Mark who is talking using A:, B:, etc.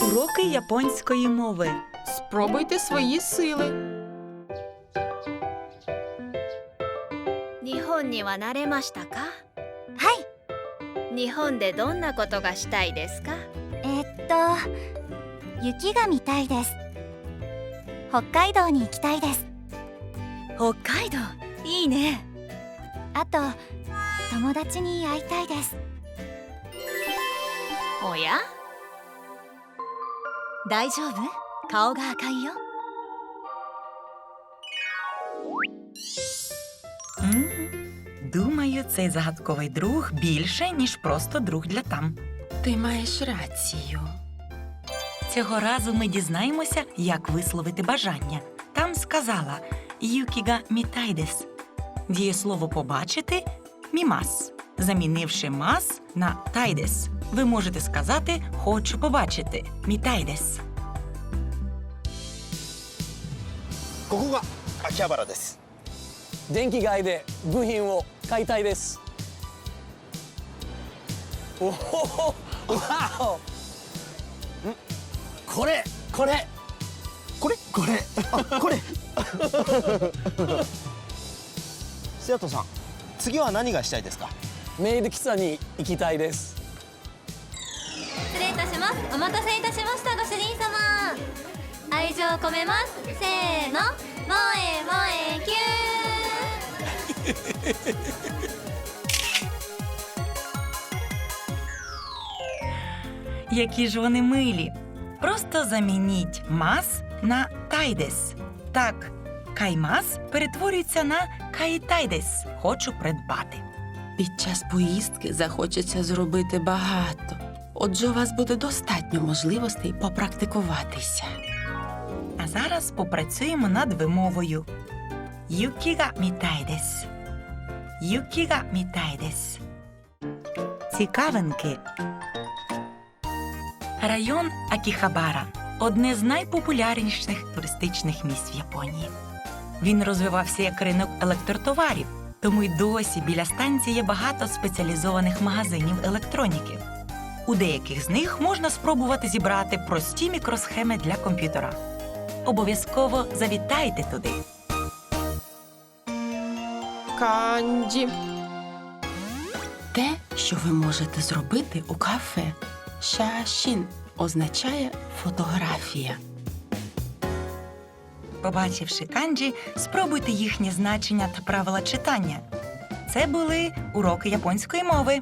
A: Уроки японської мови.
B: Спробуйте свої сили.
C: 日本には慣れましたか
D: はい
C: 日本でどんなことがしたいですか
D: えーっと雪が見たいです北海道に行きたいです
A: 北海道いいね。
D: あと友達に会いたいです
C: おや
D: 大丈夫顔が赤いよ
A: М, Думаю, цей загадковий друг більше, ніж просто друг для там.
B: Ти маєш рацію.
A: Цього разу ми дізнаємося, як висловити бажання. Там сказала Юкіга мітайдес. Дієслово побачити мімас. Замінивши мас на тайдес. Ви можете сказати Хочу побачити мітайдес.
E: ここが秋葉原です
F: 電気街で部品を買いたいですおおわおんこれこれ
E: これこれあこれ瀬戸さん次は何がしたいですか
F: メイド喫茶に行きたいです
D: 失礼いたし ますお待たせいたしましたご主人様愛情を込めますせーの萌え萌えキュー
A: Які ж вони милі. Просто замініть мас на тайдес. Так, каймас перетворюється на кайтайдес. Хочу придбати.
B: Під час поїздки захочеться зробити багато. Отже, у вас буде достатньо можливостей попрактикуватися.
A: А зараз попрацюємо над вимовою. Юкіга мітайдес. Юкіга мітайдес. Цікавинки. Район Акіхабара одне з найпопулярніших туристичних місць в Японії. Він розвивався як ринок електротоварів, тому й досі біля станції є багато спеціалізованих магазинів електроніки. У деяких з них можна спробувати зібрати прості мікросхеми для комп'ютера. Обов'язково завітайте туди.
B: Канджі. Те, що ви можете зробити у кафе. Шашін означає фотографія.
A: Побачивши канджі, спробуйте їхнє значення та правила читання. Це були уроки японської мови.